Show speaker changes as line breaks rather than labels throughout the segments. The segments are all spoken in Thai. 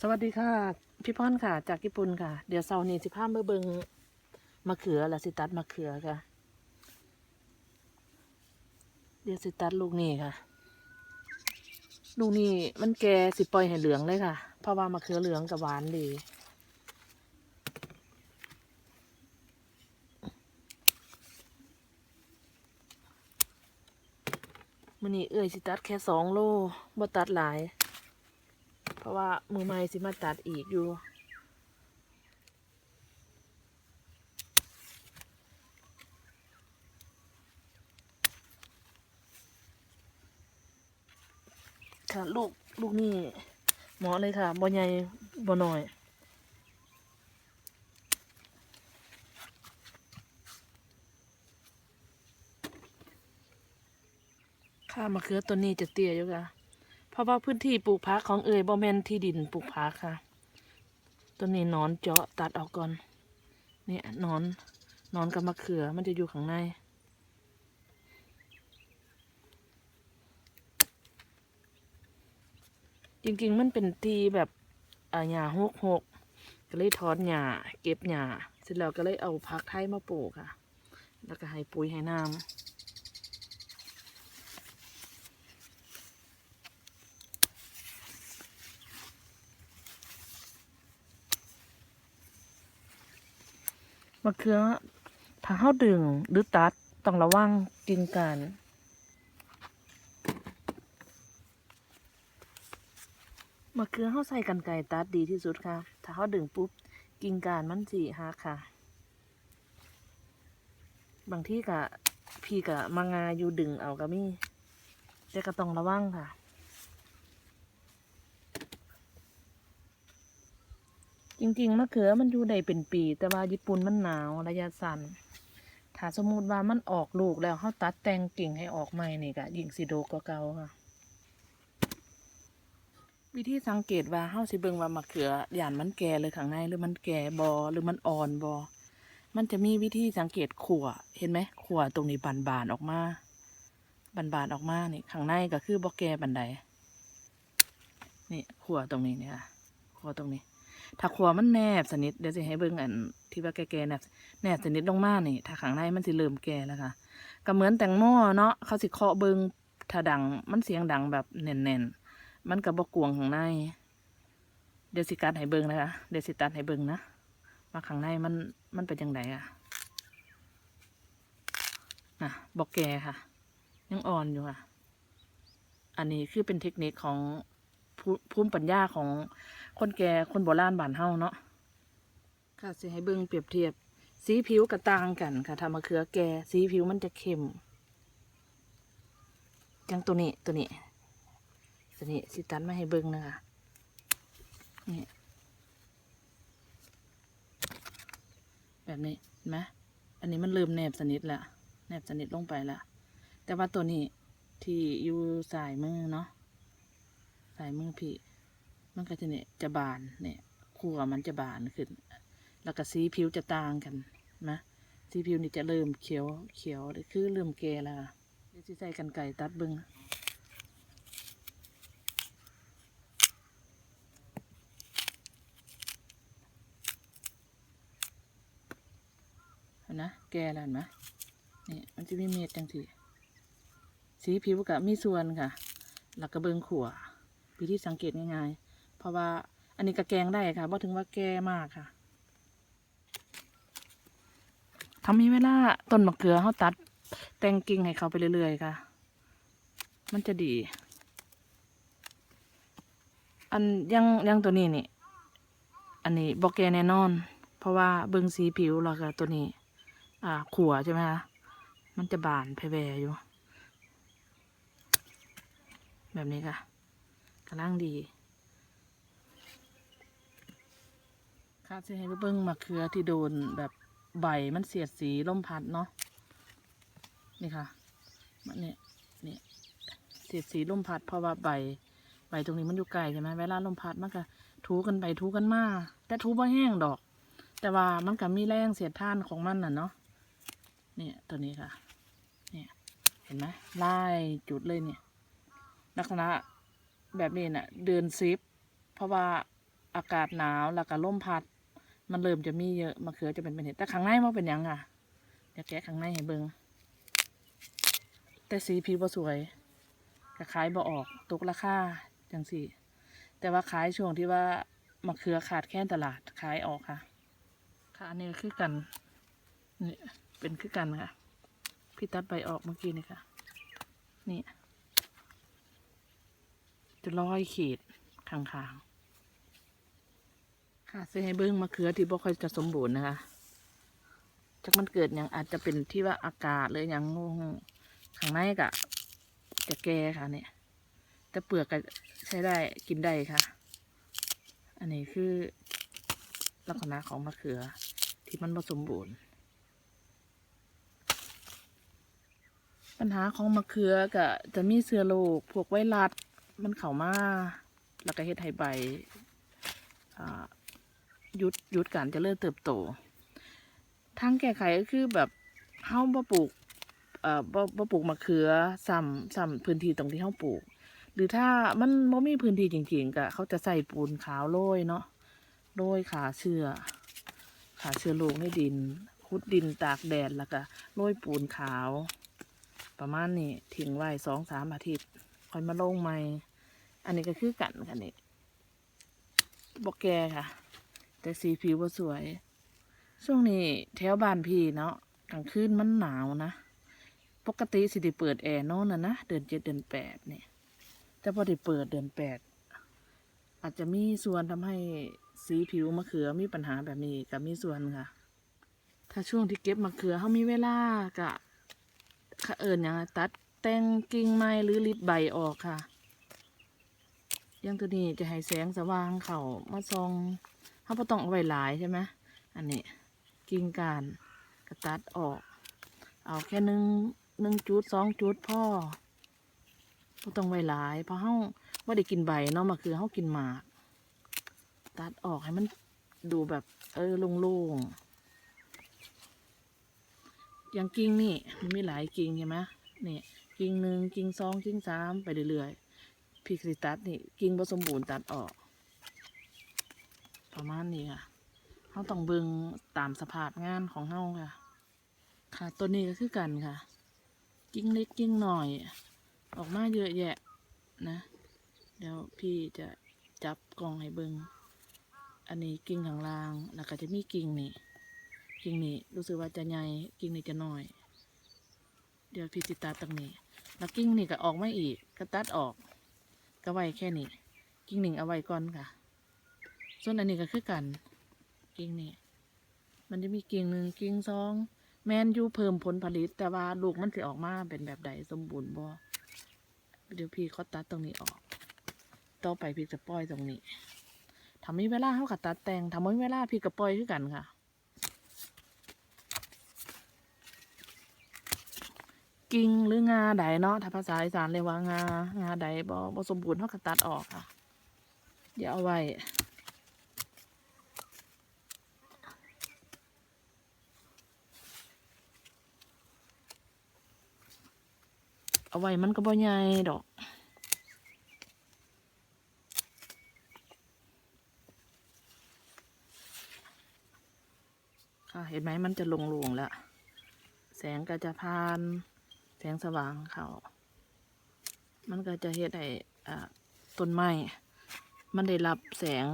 สวัสดีค่ะ พี่พ่อนค่ะ จากญี่ปุ่นค่ะ เดี๋ยวเสาร์นี้สิพาเมื่อเบิงมะเขือและสิตัดมะเขือค่ะ เดี๋ยวสิตัดลูกนี่ค่ะ ลูกนี่มันแก่สิปล่อยให้เหลืองเลยค่ะ เพราะว่ามะเขือเหลืองกับหวานดีมันนี่เอ้ยสิตัดแค่สองโลบ่ตัดหลาย เพราะว่ามือใหม่สิมาตัดอีกอยู่ค่ะลูกลูกนี่หมาะเลยค่ะบ่ใหญ่บ่น้อยค่ะมะเขือตัวนี้จะเตี้ยอยู่ค่ะ เพราะว่าพื้นที่ปลูกผักของเอ่ยบ่แมนที่ดินปลูกผักค่ะ ตัวนี้นอนเจาะตัดออกก่อน เนี่ยนอนนอนกับมะเขือมันจะอยู่ข้างในจริงๆ มันเป็นทีแบบหญ้าหกหกก็เลยถอนหญ้าเก็บหญ้าเสร็จแล้วก็เลยเอาผักไทยมาปลูกค่ะ แล้วก็ให้ปุ๋ยให้น้ำ มะเขือถ้าเฮาดึงหรือตัดต้องระวังกิ่งการมะเขือเฮาใส่กันไกรตัดดีที่สุดค่ะ ถ้าเฮาดึงปุ๊บกิ่งการมันสิหักค่ะ บางที่กะพี่กะมางาอยู่ดึงเอาก็มีแต่ก็ต้องระวังค่ะ จริงๆมะเขือมันอยู่ได้เป็นปี แต่ว่าญี่ปุ่นมันหนาวระยะสั้นถ้าสมมติว่ามันออกลูกแล้วเขาตัดแต่งกิ่งให้ออกใหม่นี่ก็ยิ่งสิโดกกว่าเก่าค่ะ วิธีสังเกตว่าเฮาสิเบิ่งว่ามะเขือหยานมันแก่เลยข้างในหรือมันแก่บอหรือมันอ่อนบอมันจะมีวิธีสังเกตขั่วเห็นไหมขั่วตรงนี้บานๆออกมาบานๆออกมานี่ข้างในก็คือบ่แก่บันไดนี่ขั่วตรงนี้เนี่ยค่ะขั่วตรงนี้ ถ้าขัวมันแนบสนิทเดี๋ยวจะให้เบิ่งอันที่ว่าแก่ๆแนบแนบสนิทลงมานี่ถ้าข้างในมันสิเริ่มแก่แล้วค่ะก็เหมือนแตงโมเนาะเขาสิเคาะเบิ่งถ้าดังมันเสียงดังแบบแน่นๆ มันก็บ่กวงข้างใน เดี๋ยวสิกัดให้เบิ่งนะคะเดี๋ยวสิตัดให้เบิ่งนะว่าข้างในมันมันเป็นจังไดอะน่ะบ่แกค่ะ ยังอ่อนอยู่ค่ะ อันนี้คือเป็นเทคนิคของภูมิปัญญาของ คนแก่คนโบราณบ้านเฮาเนาะค่ะสิให้เบิ่งเปรียบเทียบ สีผิวก็ต่างกันค่ะถ้ามะเขือแก่สีผิวมันจะเข้มจังตัวนี้ตัวนี้ตัวนี้สิตันมาให้เบิ่งนะคะนี่แบบนี้เห็นไหมอันนี้มันเริ่มแนบสนิทแล้วแนบสนิทลงไปแล้วแต่ว่าตัวนี้ที่อยู่สายมือเนาะสายมือพี่ มันก็จะเนี่ยจะบานเนี่ยขัวมันจะบานขึ้น แล้วก็สีผิวจะต่างกันนะสีผิวนี่จะเริ่มเขียวเขียวคือเริ่มแก่ล้วเดี๋ยวสิใส่กันไก่ตัดเบึงเห็นะแก่แล้วนไหมนี่มันจะมีเม็ดจังทีสีผิวกับมีส่วนค่ะแล้วก็เบิงขัววิธีสังเกตง่ายๆ ราะว่าอันนี้ก็แกงได้ค่ะเพราะถึงว่าแก่มากค่ะทำมีเวลาต้นมะเขือเขาตัด แต่งกิ่งให้เขาไปเรื่อยๆค่ะ มันจะดี อันยังยังตัวนี้นี่ อันนี้บอกแกแน่นอน เพราะว่าเบิงสีผิวแล้วก็ตัวนี้ อ่าขัวใช่ไหมคะมันจะบานแผ่อยู่ แบบนี้ค่ะกำลังดี ค่ะจะให้เบิ้งมะเขือที่โดนแบบใบมันเสียดสีล่มพัดเนาะนี่ค่ะมันเนี่ยเนี่ยเสียดสีล่มพัดเพราะว่าใบใบตรงนี้มันอยู่ไกลใช่ไหมเวลาลมพัดมันก็ถูกันไปถูกันมาแต่ถูบ่แห้งดอก แต่ว่ามันก็มีแรงเสียดทานของมันน่ะเนาะเนี่ยตัวนี้ค่ะ เนี่ยเห็นไหมไล่จุดเลยเนี่ย ลักษณะแบบนี้น่ะ เดินซิปเพราะว่าอากาศหนาวแล้วก็ลมพัด มันเริ่มจะมีเยอะมะเขือจะเป็นเป็นเห็ดแต่ข้างในมันเป็นยังอะเดี๋ยวแกะข้างในให้เบิงแต่สีผิวบ่สวยก็ขายบ่ออกตกราคาจังสี่แต่ว่าขายช่วงที่ว่ามะเขือขาดแคลนตลาดขายออกค่ะ ค่ะอันนี้คือกันนี่เป็นคือกันค่ะ พี่ตัดใบออกเมื่อกี้นี่ค่ะ นี่จะร้อยขีดข้างๆ ค่ะซื้อให้เบิ้งมะเขือที่บ่ค่อยจะสมบูรณ์นะคะจากมันเกิดอย่างอาจจะเป็นที่ว่าอากาศหรือย่างงงข้างในกะจะแก่ค่ะเนี่ยแต่เปลือกก็ใช้ได้กินได้ค่ะ อันนี้คือลักษณะของมะเขือที่มันผสมบูรณ์ ปัญหาของมะเขือก็จะมีเสือโรคพวกไวรัสมันเข้ามา แล้วก็เฮ็ดให้ใบอ่า ยุดยุดการจเจริญเติบโตทางแก้ไขก็คือแบบเฮาบ่ปลูกเอ่อบ่บ่ปลูกมะเขือซ้ำซ้ำพื้นที่ตรงที่เฮาปลูก หรือถ้ามันบ่มีพื้นที่จริงๆก็เขาจะใส่ปูนขาวโรยเนาะโรยขาเชื้อขาเชื้อโรคในดินขุดดินตากแดดแล้วก็โรยปูนขาว ประมาณนี้ทิ้งไว้สองสามอาทิตย์ค่อยมาลงใหม่ อันนี้ก็คือกันค่ะนี่บอกแกค่ะ แต่สีผิวบ่สวย ช่วงนี้แถวบ้านพี่เนาะกลางคืนมันหนาวนะ ปกติสิได้เปิดแอร์นอนนะนะเดือนเจ็ดเดือนแปดเนี่ยแต่พอได้เปิดเดือนแปดอาจจะมีส่วนทำให้สีผิวมะเขือมีปัญหาแบบนี้ก็มีส่วนค่ะ ถ้าช่วงที่เก็บมะเขือเขามีเวลากะเขเอิญอย่างตัดแต่งกิ่งไม้หรือริดใบออกค่ะยังตัวนี้จะให้แสงสว่างเขามาซอง เขาต้องเอาไว้หลายใช่ไหมอันนี้กิ่งการกระตัดออก เอาแค่หนึ่งหนึ่งจุดสองจุดพ่อบ่ต้องไว้หลายเพราะเฮาว่าได้กินใบเนาะมะเขือเฮากินหมาก ตัดออกให้มันดูแบบ เออโล่งๆอย่างกิ่งนี่มันมีหลายกิ่งใช่ไหมนี่กิ่งหนึ่งกิ่งสองกิ่งสามไปเรื่อยๆพี่สิตัดนี่กิ่งผสมบูรณ์ตัดออก ประมาณนี้ค่ะเฮาต้องเบิงตามสภาพงานของเฮาค่ะ ค่ะตัวนี้ก็คือกันค่ะ กิ่งเล็กกิ่งหน่อย ออกมาเยอะแยะนะ เดี๋ยวพี่จะจับกล้องให้เบิงอันนี้กิ่งข้างล่างแล้วก็จะมีกิ่งนี่กิ่งนี่รู้สึกว่าจะใหญ่กิ่งนี่จะน้อย เดี๋ยวพี่ติดตาตรงนี้ แล้วกิ่งนี่ก็ออกไมาอีกก็ตัดออกก็ไว้แค่นี้ กิ่งหนึ่งเอาไว้ก่อนค่ะ ส่วนอันนี้ก็คือกัน กิ่งนี่มันจะมีกิ่งหนึ่งกิ่งสองแมนยูเพิ่มผลผลิต แต่ว่าลูกมันสิออกมาเป็นแบบใดสมบูรณ์บ่เดี๋ยวพี่เขาตัดตรงนี้ออก ต่อไปพี่จะปล่อยตรงนี้ทำมีเวลาเขากับตัดแต่งทำมีเวลาพี่กับปล่อยคือกันค่ะ กิ่งหรืองาใดเนาะถ้าภาษาอีสานเรียกว่างางาใดบ่บ่สมบูรณ์เขากับตัดออกค่ะ เดี๋ยวเอาไว้ เอาไว้มันก็บ่ใหญ่ดอกค่ะเห็นไหมมันจะลงลงแล้ว แสงก็จะผ่าน แสงสว่างเขามันก็จะเฮ็ดให้ต้นไม้ มันได้รับแสง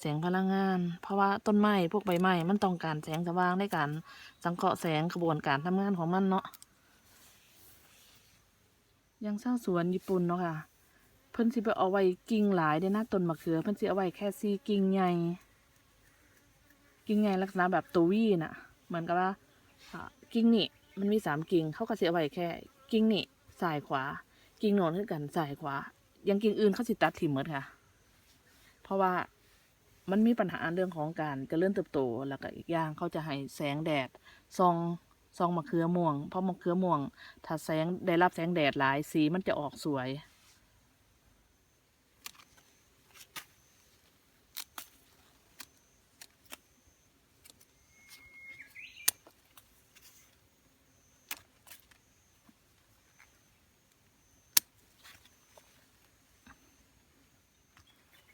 แสงพลังงาน เพราะว่าต้นไม้พวกใบไม้ มันต้องการแสงสว่างในการสังเคราะห์แสงกระบวนการทำงานของมันเนาะ ยังเศร้าสวนญี่ปุ่นเนาะค่ะ เพิ่นสิไปเอาไว้กิ่งหลายเด้นะต้นมะเขือ เพิ่นสิเอาไว้แค่สี่กิ่งใหญ่กิ่งใหญ่ลักษณะแบบตัววีน่ะ เหมือนกับว่ากิ่งนี่มันมีสามกิ่งเขาก็สิเอาไว้แค่ กิ่งนี่ซ้ายขวา กิ่งโน้นคือกันซ้ายขวาย่างกิ่งอื่นเขาสิตัดทิ้งหมดค่ะ เพราะว่ามันมีปัญหาเรื่องของการเจริญเติบโต แล้วก็อีกอย่างเขาจะให้แสงแดดส่อง ส่องมะเขือม่วง เพราะมะเขือม่วง ถ้าแสงได้รับแสงแดดหลายสีมันจะออกสวย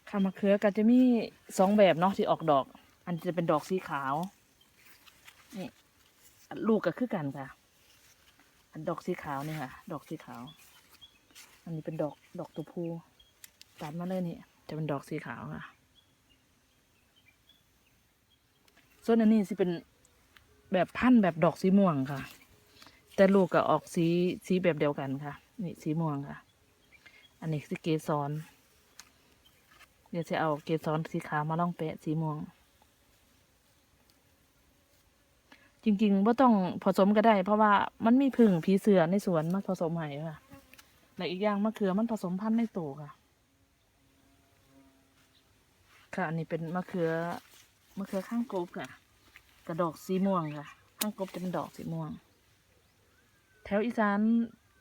ค่ะมะเขือก็จะมีสองแบบเนาะที่ออกดอก อันจะเป็นดอกสีขาว นี่ ลูกก็คือกันค่ะ อันดอกสีขาวนี่ค่ะ ดอกสีขาว อันนี้เป็นดอกดอกตัวผู้ตัดมาเลยนี่จะเป็นดอกสีขาวค่ะ ส่วนอันนี้สิเป็นแบบพันธุ์แบบดอกสีม่วงค่ะ แต่ลูกก็ออกสีสีแบบเดียวกันค่ะ นี่สีม่วงค่ะ อันนี้คือเกสรเดี๋ยวจะเอาเกสรสีขาวมาล่องแปะสีม่วง จริงๆว่าต้องผสมก็ได้ เพราะว่ามันมีผึ่งผีเสือในสวนมาผสมใหม่ค่ะ และอีกอย่างมะเขือมันผสมพันธุ์ในตัวค่ะ ค่ะ อันนี้เป็นมะเขือมะเขือข้างกบค่ะ กระดอกสีม่วงค่ะ ข้างกบจะเป็นดอกสีม่วง แถวอีสาน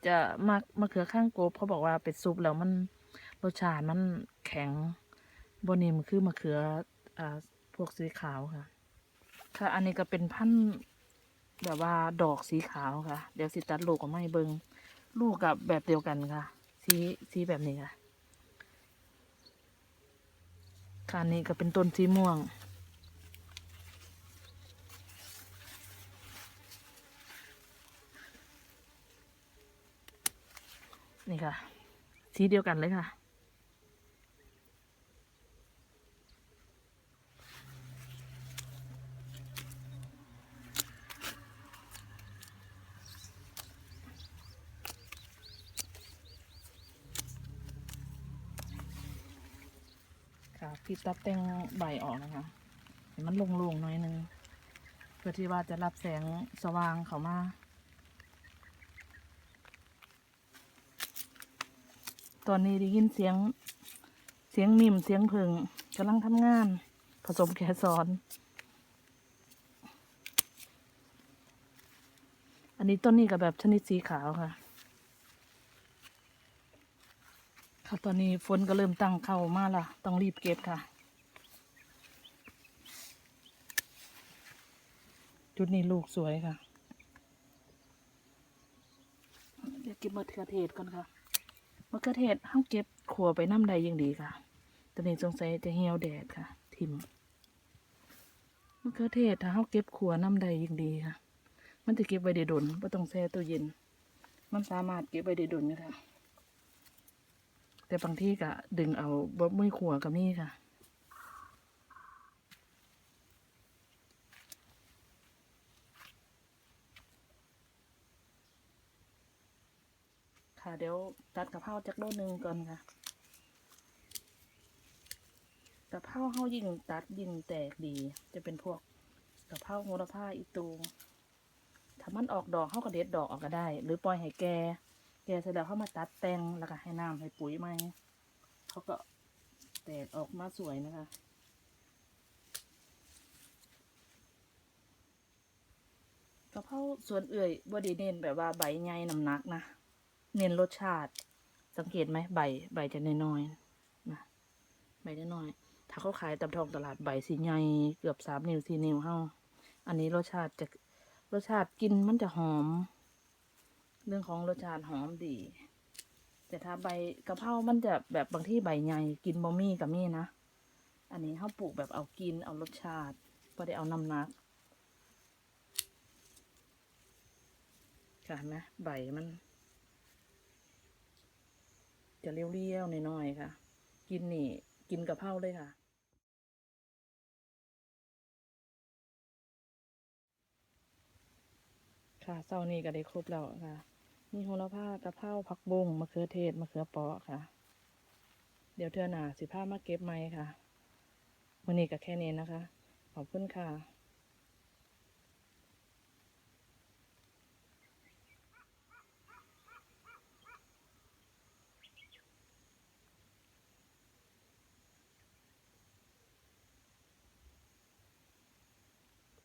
จะมักมะเขือข้างกบเขาบอกว่าเป็ดซุปแล้วมันรสชาติมันแข็งบนิมคือมะเขืออ่าพวกสีขาวค่ะ ค่ะ อันนี้ก็เป็นพันธุ์ แบบว่าดอกสีขาวค่ะ เดี๋ยวสิตัดลูกออกมาให้เบิงลูกกับแบบเดียวกันค่ะ สีสีแบบนี้ค่ะคันนี้ก็เป็นต้นสีม่วง นี่ค่ะ สีเดียวกันเลยค่ะ ตัดแต่งใบออกนะคะให้มันโล่งๆหน่อยนึง เพื่อที่ว่าจะรับแสงสว่างเข้ามาตอนนี้ได้ยินเสียงเสียงมิมเสียงเพิงกำลังทำงาน ผสมแกสอน อันนี้ต้นนี้กับแบบชนิดสีขาวค่ะ ค่ะ ตอนนี้ฝนก็เริ่มตั้งเข้ามาละต้องรีบเก็บค่ะ จุดนี้ลูกสวยค่ะ เดี๋ยวเก็บมะเขือเทศก่อนค่ะมะเขือเทศห้าเก็บขัวไปน้ำใดยังดีค่ะ ตอนนี้สงสัยจะเหี่ยวแดดค่ะ ทิมมะเขือเทศถ้าเฮาเก็บขัวน้ำใดยังดีค่ะ มันจะเก็บไว้ได้ดนไม่ต้องแช่ตู้เย็น มันสามารถเก็บไว้ได้ดนนะคะ แต่บางที่ก็ดึงเอาบ่ไม่ขัวกับนี่ค่ะ ค่ะเดี๋ยวตัดกะเพราจากโลหนึ่งก่อนค่ะกะเพราเฮายิ่งตัดยิ่งแตกดี จะเป็นพวกกะเพราโหระพาอีตูถ้ามันออกดอกเฮาก็เด็ดดอกออกก็ได้ หรือปล่อยให้แก แกเสร็จแล้วเขามาตัดแต่งแล้วก็ให้น้ำให้ปุ๋ยไหมเขาก็แตกออกมาสวยนะคะกระเพราส่วนเอื่อยบดีเน้นแบบว่าใบใหญ่น้ำหนักนะ เน้นรสชาติ สังเกตไหมใบใบจะน้อยๆนะใบน้อยๆถ้าเขาขายตามท้องตลาดใบสีใหญ่เกือบสามนิ้วสี่นิ้วเฮาอันนี้รสชาติจะรสชาติกินมันจะหอม เรื่องของรสชาติหอมดี แต่ถ้าใบกะเพรา มันจะแบบบางที่ใบใหญ่กินบะมี่กับมี่นะ อันนี้เขาปลูกแบบเอากินเอารสชาติไม่ได้เอาน้ำหนัก ค่ะนไหมใบมัน จะเลี้ยวๆน้อยๆค่ะ กินนี่กินกะเพราเลยค่ะค่ะเศร้านี้ก็ได้ครบแล้วค่ะ มีโหระพากะเพราผักบุ้งมะเขือเทศมะเขือเปราะค่ะ เดี๋ยวเทื่อหนาสิพามาเก็บไหมค่ะวันนี้ก็แค่นี้นะคะ ขอบคุณค่ะ